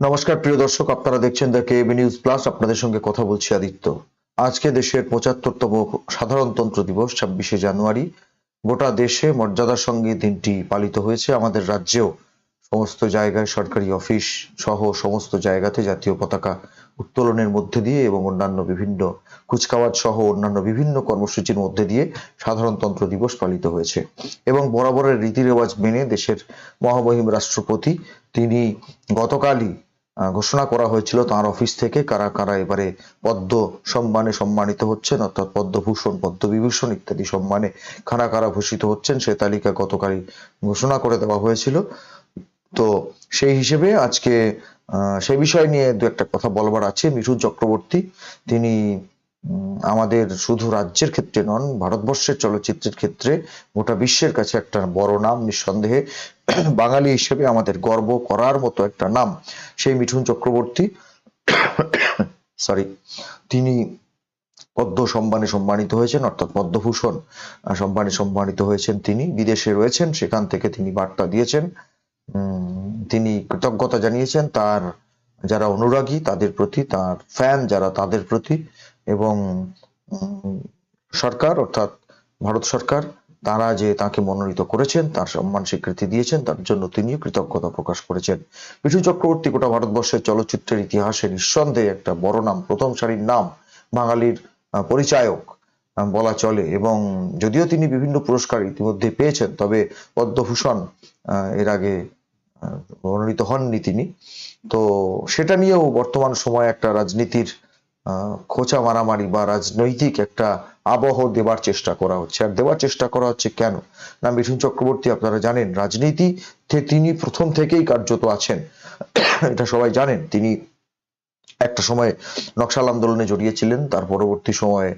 নমস্কার, প্রিয় দর্শক, আপনারা দেখছেন দ্য কে নিউজ প্লাস আপনাদের সঙ্গে কথা বলছি আদিত্য। আজকে দেশের পঁচাত্তরতম সাধারণতন্ত্র দিবস, ছাব্বিশে জানুয়ারি। গোটা দেশে মর্যাদার সঙ্গে দিনটি পালিত হয়েছে। আমাদের রাজ্যেও সমস্ত জায়গায় সরকারি অফিস সহ সমস্ত জায়গাতে জাতীয় পতাকা উত্তোলনের মধ্যে দিয়ে এবং অন্যান্য বিভিন্ন কুচকাওয়াজ সহ অন্যান্য বিভিন্ন কর্মসূচির মধ্যে দিয়ে সাধারণতন্ত্র দিবস পালিত হয়েছে। এবং বরাবরের রীতি রেওয়াজ মেনে দেশের মহামহিম রাষ্ট্রপতি তিনি গতকালই ঘোষণা করা হয়েছিল তার অফিস থেকে কারা কারা এবারে পদ্ম সম্মানে সম্মানিত হচ্ছেন, অর্থাৎ পদ্মভূষণ, পদ্মবিভূষণ ইত্যাদি সম্মানে কারা কারা ভূষিত হচ্ছেন সে তালিকা গতকালই ঘোষণা করে দেওয়া হয়েছিল। তো সেই হিসেবে আজকে সেই বিষয় নিয়ে দু একটা কথা বলবার আছে। মিঠুন চক্রবর্তী, তিনি আমাদের শুধু রাজ্যের ক্ষেত্রে নন, ভারতবর্ষের চলচ্চিত্রের ক্ষেত্রে গোটা বিশ্বের কাছে একটা বড় নাম নিঃসন্দেহে। বাঙালি হিসেবে আমাদের গর্ব করার মতো একটা নাম সেই মিঠুন চক্রবর্তী। সরি তিনি পদ্ম সম্মানে সম্মানিত হয়েছেন, অর্থাৎ পদ্মভূষণ সম্মানে সম্মানিত হয়েছেন তিনি। বিদেশে রয়েছেন, সেখান থেকে তিনি বার্তা দিয়েছেন। তিনি কৃতজ্ঞতা জানিয়েছেন, তার যারা অনুরাগী তাদের প্রতি, তার ফ্যান যারা তাদের প্রতি এবং সরকার অর্থাৎ ভারত সরকার, তারা যে তাকে মনোনীত করেছেন, তার সম্মান স্বীকৃতি দিয়েছেন, তার জন্য তিনিও কৃতজ্ঞতা প্রকাশ করেছেন। বিষ্ণু চক্রবর্তী গোটা ভারতবর্ষের চলচ্চিত্রের ইতিহাসে নিঃসন্দেহে একটা বড় নাম, প্রথম সারির নাম, বাঙালির পরিচায়ক বলা চলে এবং যদিও তিনি বিভিন্ন পুরস্কার ইতিমধ্যে পেয়েছেন, তবে পদ্মভূষণ এর আগে মনোনীত হননি তিনি। তো সেটা নিয়েও বর্তমান সময়ে একটা রাজনীতির খোঁচা মারামারি বা রাজনৈতিক একটা আবহ দেবার চেষ্টা করা হচ্ছে। আর দেওয়ার চেষ্টা করা হচ্ছে কেন? না, মিঠুন চক্রবর্তী আপনারা জানেন রাজনীতিতে তিনি প্রথম থেকেই কার্যত আছেন। এটা সবাই জানেন। তিনি একটা সময় নকশাল আন্দোলনে জড়িয়েছিলেন, তার পরবর্তী সময়ে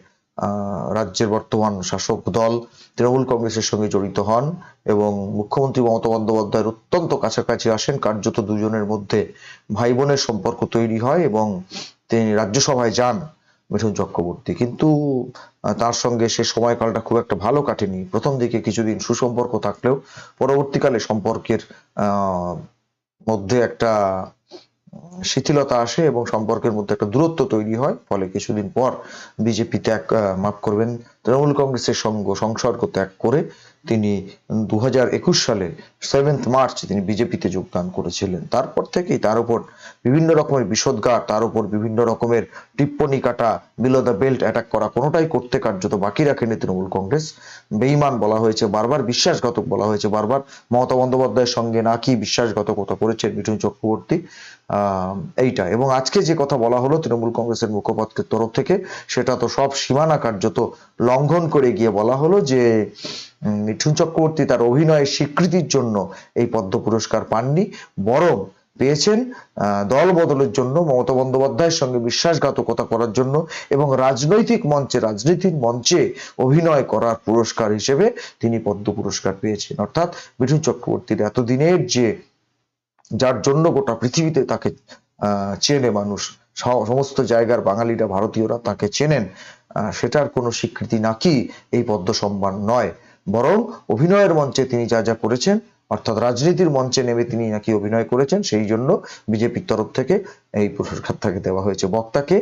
রাজ্যের বর্তমান শাসক দল তৃণমূল কংগ্রেসের সঙ্গে জড়িত হন এবং মুখ্যমন্ত্রী মমতা বন্দ্যোপাধ্যায়ের অত্যন্ত কাছাকাছি আসেন। কার্যত দুজনের মধ্যে ভাই বোনের সম্পর্ক তৈরি হয় এবং তিনি রাজ্যসভায় যান মিঠুন চক্রবর্তী। কিন্তু তার সঙ্গে সে সময়কালটা খুব একটা ভালো কাটেনি। প্রথম দিকে কিছুদিন সুসম্পর্ক থাকলেও পরবর্তীকালে সম্পর্কের মধ্যে একটা শিথিলতা আসে এবং সম্পর্কের মধ্যে একটা দূরত্ব তৈরি হয়, ফলে কিছুদিন পর বিজেপি ত্যাগ মাফ করবেন তৃণমূল কংগ্রেসের সঙ্গ, সংসর্গ ত্যাগ করে তিনি দু হাজার একুশ সালে সেভেন্থ মার্চ তিনি বিজেপিতে যোগদান করেছিলেন। তারপর থেকেই তার উপর বিভিন্ন রকমের বিষোদ্গার, তার উপর বিভিন্ন রকমের টিপ্পনি কাটা বিলো দ্য বেল্ট অ্যাটাক করা কোনোটাই করতে কার্যত বাকি রাখেনি তৃণমূল কংগ্রেস। বেইমান বলা হয়েছে বারবার, বিশ্বাসঘাতক বলা হয়েছে বারবার। মমতা বন্দ্যোপাধ্যায়ের সঙ্গে নাকি বিশ্বাসঘাতকতা করেছেন মিঠুন চক্রবর্তী। এইটা। এবং আজকে যে কথা বলা হলো তৃণমূল কংগ্রেসের মুখপাত্রের তরফ থেকে, সেটা তো সব সীমানা কার্যত লঙ্ঘন করে গিয়ে বলা হলো যে মিঠুন চক্রবর্তী তার অভিনয়ের স্বীকৃতির জন্য এই পদ্ম পুরস্কার পাননি, বরং পেয়েছেন দল বদলের জন্য, মমতা বন্দ্যোপাধ্যায়ের সঙ্গে বিশ্বাসঘাতকতা করার জন্য এবং রাজনৈতিক মঞ্চে, রাজনীতির মঞ্চে অভিনয় করার পুরস্কার হিসেবে তিনি পদ্ম পুরস্কার পেয়েছেন। অর্থাৎ মিঠুন চক্রবর্তীর এতদিনের যে, যার জন্য গোটা পৃথিবীতে তাকে চেনে মানুষ সমস্ত জায়গার বাঙালিরা, ভারতীয়রা তাকে চেনেন সেটার কোনো স্বীকৃতি নাকি এই পদ্ম সম্মান নয়। বরং অভিনয়ের মঞ্চে তিনি যা যা করেছেন, অর্থাৎ রাজনীতির মঞ্চে নেমে তিনি নাকি অভিনয় করেছেন, সেই জন্য বিজেপির তরফ থেকে এই পুরস্কার তাকে দেওয়া হয়েছে। বক্তাকে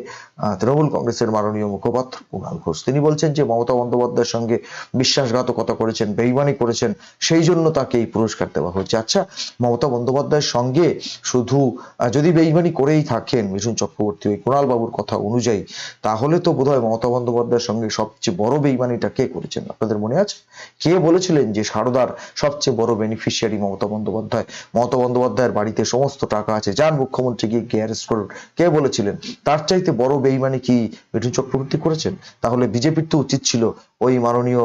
তৃণমূল কংগ্রেসের মাননীয় মুখপাত্র কুণাল ঘোষ। তিনি বলছেন যে, মমতা বন্দ্যোপাধ্যায়ের সঙ্গে বিশ্বাসঘাতকতা করেছেন, বেইমানি করেছেন, সেই জন্য তাকে এই পুরস্কার দেওয়া হয়েছে আচ্ছা মমতা বন্দ্যোপাধ্যায়ের সঙ্গে শুধু যদি বেইমানি করেই থাকেন মিঠুন চক্রবর্তী, ওই কুণাল বাবুর কথা অনুযায়ী, তাহলে তো বোধহয় মমতা বন্দ্যোপাধ্যায়ের সঙ্গে সবচেয়ে বড় বেইমানিটা কে করেছেন? আপনাদের মনে আছে? কে বলেছিলেন যে, সারদার সবচেয়ে বড় বেনিফিশিয়ারি মমতা বন্দ্যোপাধ্যায়? মমতা বন্দ্যোপাধ্যায়ের বাড়িতে সমস্ত টাকা আছে। যান, মুখ্যমন্ত্রী গিয়ে গিয়ে অ্যারেস্ট করুন। কে বলেছিলেন? তার চাইতে বড় বেইমানি কি মিঠুন চক্রবর্তী করেছেন? তাহলে বিজেপির তো উচিত ছিল ওই মাননীয়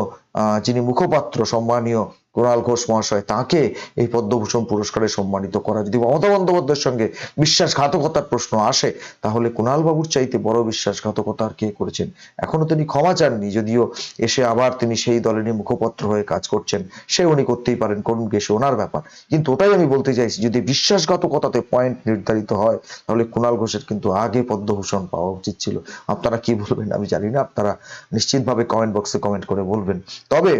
যিনি মুখপাত্র, সম্মানীয় কুণাল ঘোষ মহাশয়, তাকে এই পদ্মভূষণ পুরস্কারে সম্মানিত করা। যদি মমতা বন্দ্যোপাধ্যায়ের সঙ্গে বিশ্বাসঘাতকতার প্রশ্ন আসে, তাহলে কুণাল বাবুর চাইতে বড় বিশ্বাসঘাতকতা আর কে করেছেন? এখনও তিনি ক্ষমা চাননি, যদিও এসে আবার তিনি সেই দলেরই মুখপত্র হয়ে কাজ করছেন। সে উনি করতেই পারেন, করুন সে ওনার ব্যাপার। কিন্তু ওটাই আমি বলতে চাইছি, যদি বিশ্বাসঘাতকতাতে পয়েন্ট নির্ধারিত হয়, তাহলে কুণাল ঘোষের কিন্তু আগে পদ্মভূষণ পাওয়া উচিত ছিল। আপনারা কি বলবেন? আমি জানি না, আপনারা নিশ্চিতভাবে কমেন্ট বক্সে কমেন্ট করে বলবেন। তবে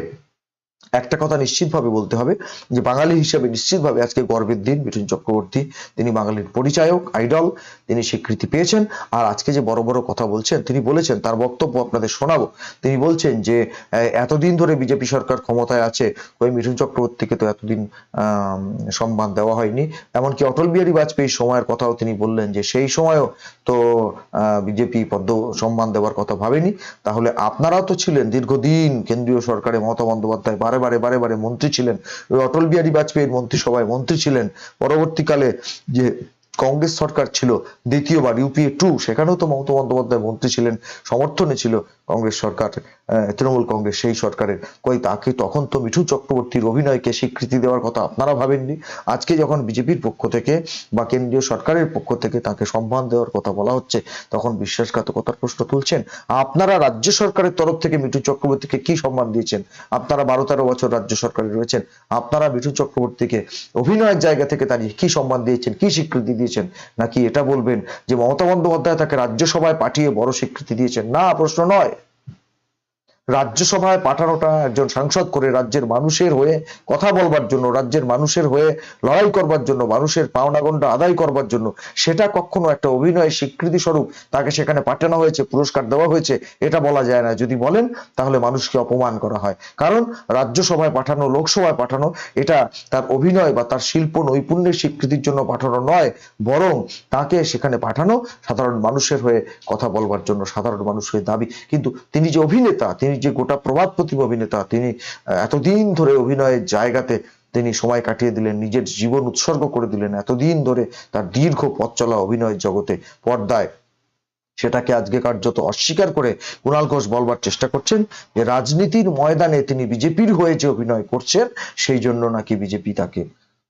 একটা কথা নিশ্চিতভাবে বলতে হবে যে বাঙালি হিসেবে নিশ্চিতভাবে আজকে গর্বের দিন মিঠুন চক্রবর্তী। তিনি বাঙালির পরিচায়ক আইডল তিনি স্বীকৃতি পেয়েছেন। আর আজকে যে বড় বড় কথা বলছেন, তিনি বলেছেন, তার বক্তব্য আপনাদের শোনাবো। তিনি বলছেন যে এতদিন ধরে বিজেপি সরকার ক্ষমতায় আছে, ওই মিঠুন চক্রবর্তীকে তো এতদিন সম্মান দেওয়া হয়নি। এমনকি অটল বিহারী বাজপেয়ীর সময়ের কথাও তিনি বললেন যে, সেই সময়ও তো বিজেপি পদ্ম সম্মান দেওয়ার কথা ভাবেনি। তাহলে আপনারাও তো ছিলেন দীর্ঘদিন কেন্দ্রীয় সরকারে মমতা বন্দ্যোপাধ্যায় বারে বারে বারে বারে মন্ত্রী ছিলেন। অটল বিহারী বাজপেয়ীর মন্ত্রিসভায় মন্ত্রী ছিলেন। পরবর্তীকালে যে কংগ্রেস সরকার ছিল, দ্বিতীয়বার ইউপিএ টু সেখানেও তো মমতা বন্দ্যোপাধ্যায় মন্ত্রী ছিলেন, সমর্থনে ছিল কংগ্রেস সরকার তৃণমূল কংগ্রেস সেই সরকারের। কই তাকে তখন তো মিঠু চক্রবর্তীর অভিনয়কে স্বীকৃতি দেওয়ার কথা আপনারা ভাবেননি। আজকে যখন বিজেপির পক্ষ থেকে বা কেন্দ্রীয় সরকারের পক্ষ থেকে তাকে সম্মান দেওয়ার কথা বলা হচ্ছে, তখন বিশ্বাসঘাতকতার প্রশ্ন তুলছেন। আপনারা রাজ্য সরকারের তরফ থেকে মিঠু চক্রবর্তীকে কি সম্মান দিয়েছেন? আপনারা বারো তেরো বছর রাজ্য সরকারে রয়েছেন, আপনারা মিঠু চক্রবর্তীকে অভিনয়ের জায়গা থেকে দাঁড়িয়ে কি সম্মান দিয়েছেন, কি স্বীকৃতি দিয়েছেন? নাকি এটা বলবেন যে মমতা বন্দ্যোপাধ্যায় তাকে রাজ্যসভায় পাঠিয়ে বড় স্বীকৃতি দিয়েছেন? না, প্রশ্ন নয়। রাজ্যসভায় পাঠানোটা একজন সাংসদ করে রাজ্যের মানুষের হয়ে কথা বলবার জন্য, রাজ্যের মানুষের হয়ে লড়াই করবার জন্য, মানুষের পাওনাগণ্ডা আদায় করবার জন্য, সেটা কখনো একটা অভিনয় স্বীকৃতি স্বরূপ তাকে সেখানে পাঠানো হয়েছে, পুরস্কার দেওয়া হয়েছে, এটা বলা যায় না। যদি বলেন, তাহলে মানুষকে অপমান করা হয়। কারণ রাজ্যসভায় পাঠানো, লোকসভায় পাঠানো, এটা তার অভিনয় বা তার শিল্প নৈপুণ্যের স্বীকৃতির জন্য পাঠানো নয়, বরং তাকে সেখানে পাঠানো সাধারণ মানুষের হয়ে কথা বলবার জন্য, সাধারণ মানুষের দাবি। কিন্তু তিনি যে অভিনেতা, তিনি যে গোটা প্রবাদ প্রতিম অভিনেতা তিনি এতদিন ধরে অভিনয়ের জায়গাতে তিনি সময় কাটিয়ে দিলেন, নিজের জীবন উৎসর্গ করে দিলেন, এতদিন ধরে তার দীর্ঘ পথ চলা অভিনয়ের জগতে পর্দায়। সেটাকে আজকে কার্যত অস্বীকার করে কুণাল ঘোষ বলবার চেষ্টা করছেন যে রাজনীতির ময়দানে তিনি বিজেপির হয়ে যে অভিনয় করছেন, সেই জন্য নাকি বিজেপি তাকে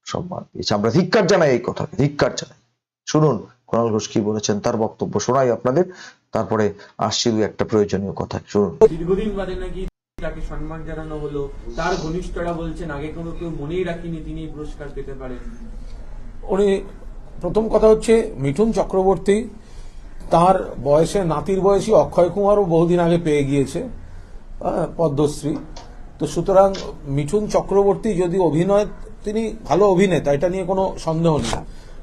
সম্মান দিয়েছে। আমরা ধিক্কার জানাই এই কথাকে, ধিক্কার জানাই। শুনুন কুণাল ঘোষ কি বলেছেন তার বক্তব্য শোনাই আপনাদের। তারপরে আসছি দু একটা প্রয়োজনীয় কথা। শুনুন। দীর্ঘদিন বাদে নাকি তাকে সম্মান জানানো হলো। তার ঘনিষ্ঠরা বলছেন আগে কোনো কেউ মনেই রাখিনি তিনি পুরস্কার পেতে পারেন। উনি প্রথম কথা হচ্ছে মিঠুন চক্রবর্তী তার বয়সে নাতির বয়সী অক্ষয় কুমারও বহুদিন আগে পেয়ে গিয়েছে আহ, পদ্মশ্রী। তো সুতরাং মিঠুন চক্রবর্তী যদি অভিনয় তিনি ভালো অভিনেতা এটা নিয়ে কোনো সন্দেহ নেই।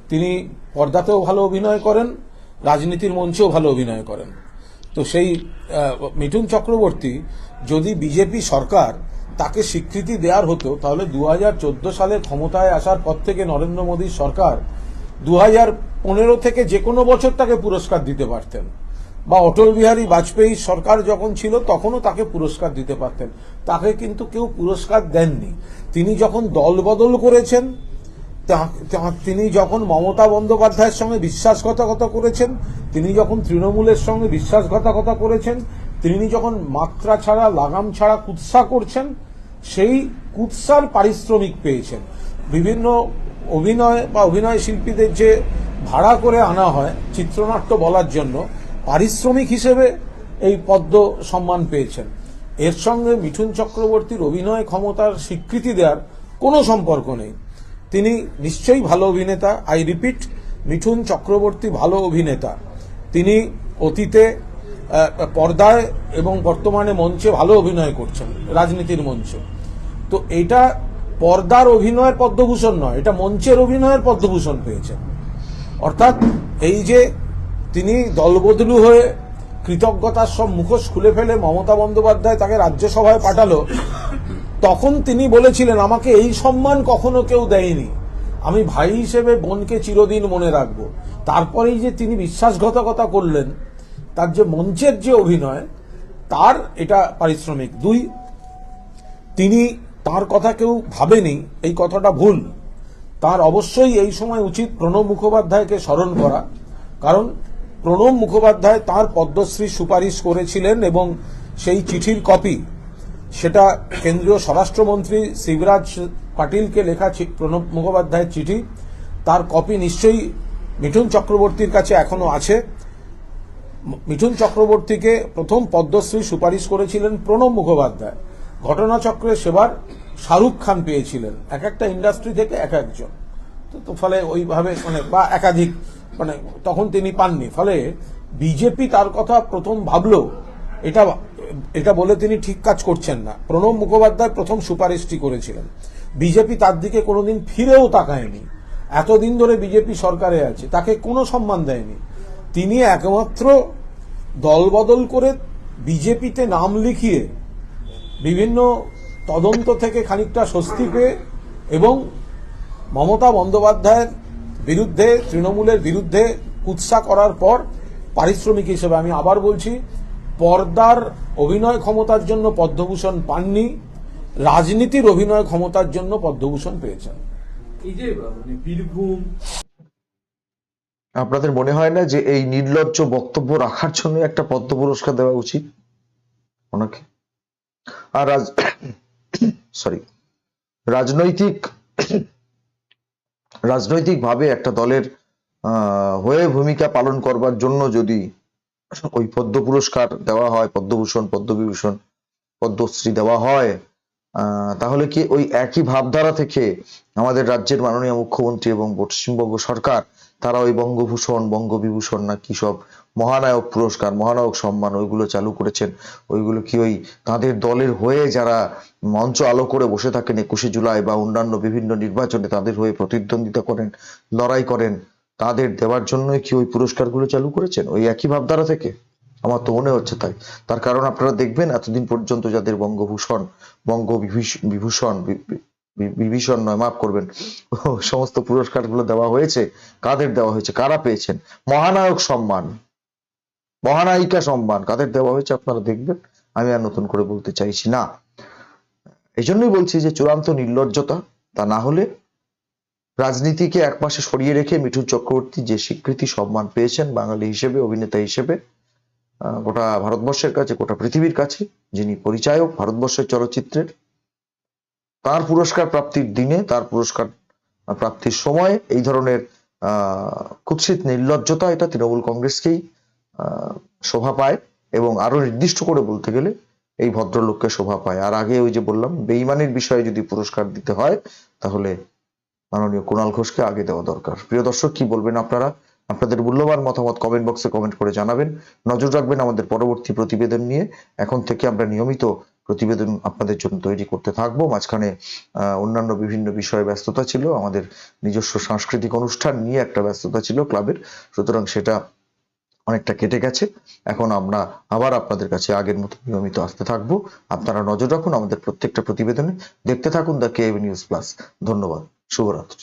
তিনি পর্দাতেও ভালো অভিনয় করেন, রাজনীতির মঞ্চেও ভালো অভিনয় করেন। তো সেই মিঠুন চক্রবর্তী যদি বিজেপি সরকার তাকে স্বীকৃতি দেওয়ার হতো, তাহলে দু হাজার চোদ্দ সালে ক্ষমতায় আসার পর থেকে নরেন্দ্র মোদীর সরকার দু পনেরো থেকে যে কোনো বছর তাকে পুরস্কার দিতে পারতেন। বা অটল বিহারী বাজপেয়ী সরকার যখন ছিল, তখনও তাকে পুরস্কার দিতে পারতেন। তাকে কিন্তু কেউ পুরস্কার দেননি। তিনি যখন দল বদল করেছেন তিনি যখন মমতা বন্দ্যোপাধ্যায়ের সঙ্গে বিশ্বাসঘাতকতা করেছেন, তিনি যখন তৃণমূলের সঙ্গে বিশ্বাসঘাতকতা করেছেন, তিনি যখন মাত্রা ছাড়া, লাগাম ছাড়া কুৎসা করছেন, সেই কুৎসার পারিশ্রমিক পেয়েছেন। বিভিন্ন অভিনয় বা অভিনয় শিল্পীদের যে ভাড়া করে আনা হয় চিত্রনাট্য বলার জন্য, পারিশ্রমিক হিসেবে এই পদ্ম সম্মান পেয়েছেন। এর সঙ্গে মিঠুন চক্রবর্তীর অভিনয় ক্ষমতার স্বীকৃতি দেওয়ার কোনো সম্পর্ক নেই। তিনি নিশ্চয়ই ভালো অভিনেতা। আই রিপিট মিঠুন চক্রবর্তী ভালো অভিনেতা। তিনি অতীতে পর্দায় এবং বর্তমানে মঞ্চে ভালো অভিনয় করছেন, রাজনীতির মঞ্চে। তো এটা পর্দার অভিনয়ের পদ্মভূষণ নয়, এটা মঞ্চের অভিনয়ের পদ্মভূষণ পেয়েছেন। অর্থাৎ এই যে তিনি দলবদলু হয়ে কৃতজ্ঞতার সব মুখোশ খুলে ফেলে মমতা বন্দ্যোপাধ্যায় তাকে রাজ্যসভায় পাঠালো তখন তিনি বলেছিলেন, আমাকে এই সম্মান কখনো কেউ দেয়নি। আমি ভাই হিসেবে বোনকে চিরদিন মনে রাখব। তারপরেই যে তিনি বিশ্বাসঘাতকতা করলেন, তার যে মঞ্চের যে অভিনয়, তার এটা পারিশ্রমিক। দুই, তিনি তার কথা কেউ ভাবেনি, এই কথাটা ভুল। তার অবশ্যই এই সময় উচিত প্রণব মুখোপাধ্যায়কে স্মরণ করা, কারণ প্রণব মুখোপাধ্যায় তার পদ্মশ্রী সুপারিশ করেছিলেন এবং সেই চিঠির কপি সেটা কেন্দ্রীয় স্বরাষ্ট্রমন্ত্রী শিবরাজ পাটিলকে লেখা প্রণব মুখোপাধ্যায়ের চিঠি। তার কপি নিশ্চয়ই মিঠুন চক্রবর্তীর কাছে এখনও আছে। মিঠুন চক্রবর্তীকে প্রথম পদ্মশ্রী সুপারিশ করেছিলেন প্রণব মুখোপাধ্যায়। ঘটনাচক্রে সেবার শাহরুখ খান পেয়েছিলেন। এক একটা ইন্ডাস্ট্রি থেকে এক একজন। তো ফলে ওইভাবে মানে বা একাধিক মানে তখন তিনি পাননি। ফলে বিজেপি তার কথা প্রথম ভাবলো, এটা এটা বলে তিনি ঠিক কাজ করছেন না। প্রণব মুখোপাধ্যায় প্রথম সুপারিশটি করেছিলেন। বিজেপি তার দিকে কোনোদিন ফিরেও তাকায়নি। এতদিন ধরে বিজেপি সরকারে আছে, তাকে কোনো সম্মান দেয়নি। তিনি একমাত্র দলবদল করে বিজেপিতে নাম লিখিয়ে বিভিন্ন তদন্ত থেকে খানিকটা স্বস্তি পেয়ে এবং মমতা বন্দ্যোপাধ্যায়ের বিরুদ্ধে, তৃণমূলের বিরুদ্ধে কুৎসা করার পর পারিশ্রমিক হিসেবে আমি আবার বলছি পর্দার অভিনয় ক্ষমতার জন্য পদ্মভূষণ পাননি রাজনীতির অভিনয় ক্ষমতার জন্য পদ্মভূষণ পেয়েছেন। এই যে মানে বীরভূম আপনাদের মনে হয় না যে এই নির্লজ্জ বক্তব্য রাখার জন্য একটা পদ্ম পুরস্কার দেওয়া উচিত? ওনাকে আর রাজ সরি রাজনৈতিক রাজনৈতিকভাবে একটা দলের আহ, হয়ে ভূমিকা পালন করবার জন্য যদি ওই পদ্ম পুরস্কার দেওয়া হয়, পদ্মভূষণ, পদ্মবিভূষণ, পদ্মশ্রী দেওয়া হয় তাহলে কি ওই একই ভাবধারা থেকে আমাদের রাজ্যের মাননীয় মুখ্যমন্ত্রী এবং পশ্চিমবঙ্গ সরকার, তারা ওই বঙ্গভূষণ, বঙ্গবিভূষণ না কি সব মহানায়ক পুরস্কার, মহানায়ক সম্মান ওইগুলো চালু করেছেন, ওইগুলো কি ওই তাদের দলের হয়ে যারা মঞ্চ আলো করে বসে থাকেন একুশে জুলাই বা অন্যান্য বিভিন্ন নির্বাচনে তাদের হয়ে প্রতিদ্বন্দ্বিতা করেন, লড়াই করেন তাদের দেওয়ার জন্যই কি ওই পুরস্কারগুলো চালু করেছেন? ওই একই ভাবধারা থেকে? আমার তো মনে হচ্ছে তাই। তার কারণ আপনারা দেখবেন এতদিন পর্যন্ত যাদের বঙ্গভূষণ, বঙ্গ বিভূষ- বিভূষণ বিভীষণ নয়, মাফ করবেন, সমস্ত পুরস্কারগুলো দেওয়া হয়েছে, কাদের দেওয়া হয়েছে, কারা পেয়েছেন? মহানায়ক সম্মান, মহানায়িকা সম্মান, কাদের দেওয়া হয়েছে আপনারা দেখবেন? আমি আর নতুন করে বলতে চাইছি না। এই জন্যই বলছি যে চূড়ান্ত নির্লজ্জতা তা না হলে রাজনীতিকে এক একপাশে সরিয়ে রেখে মিঠুন চক্রবর্তী যে স্বীকৃতি সম্মান পেয়েছেন বাঙালি হিসেবে, অভিনেতা হিসেবে গোটা ভারতবর্ষের কাছে, গোটা পৃথিবীর কাছে, যিনি পরিচায়ক ভারতবর্ষের চলচ্চিত্রের, তার পুরস্কার প্রাপ্তির দিনে, তার পুরস্কার প্রাপ্তির সময় এই ধরনের কুৎসিত নির্লজ্জতা এটা তৃণমূল কংগ্রেসকেই শোভা পায় এবং আরও নির্দিষ্ট করে বলতে গেলে এই ভদ্রলোককে শোভা পায়। আর আগে ওই যে বললাম, বেইমানির বিষয়ে যদি পুরস্কার দিতে হয়, তাহলে মাননীয় কুণাল ঘোষকে আগে দেওয়া দরকার। প্রিয় দর্শক, কি বলবেন আপনারা? আপনাদের মূল্যবান মতামত কমেন্ট বক্সে কমেন্ট করে জানাবেন। নজর রাখবেন আমাদের পরবর্তী প্রতিবেদন নিয়ে। এখন থেকে আমরা নিয়মিত প্রতিবেদন আপনাদের জন্য তৈরি করতে থাকব। মাঝখানে অন্যান্য বিভিন্ন বিষয়ে ব্যস্ততা ছিল। আমাদের নিজস্ব সাংস্কৃতিক অনুষ্ঠান নিয়ে একটা ব্যস্ততা ছিল ক্লাবের। সুতরাং সেটা অনেকটা কেটে গেছে। এখন আমরা আবার আপনাদের কাছে আগের মতো নিয়মিত আসতে থাকব। আপনারা নজর রাখুন আমাদের প্রত্যেকটা প্রতিবেদনে। দেখতে থাকুন দ্য কে নিউজ প্লাস। ধন্যবাদ। шуворот.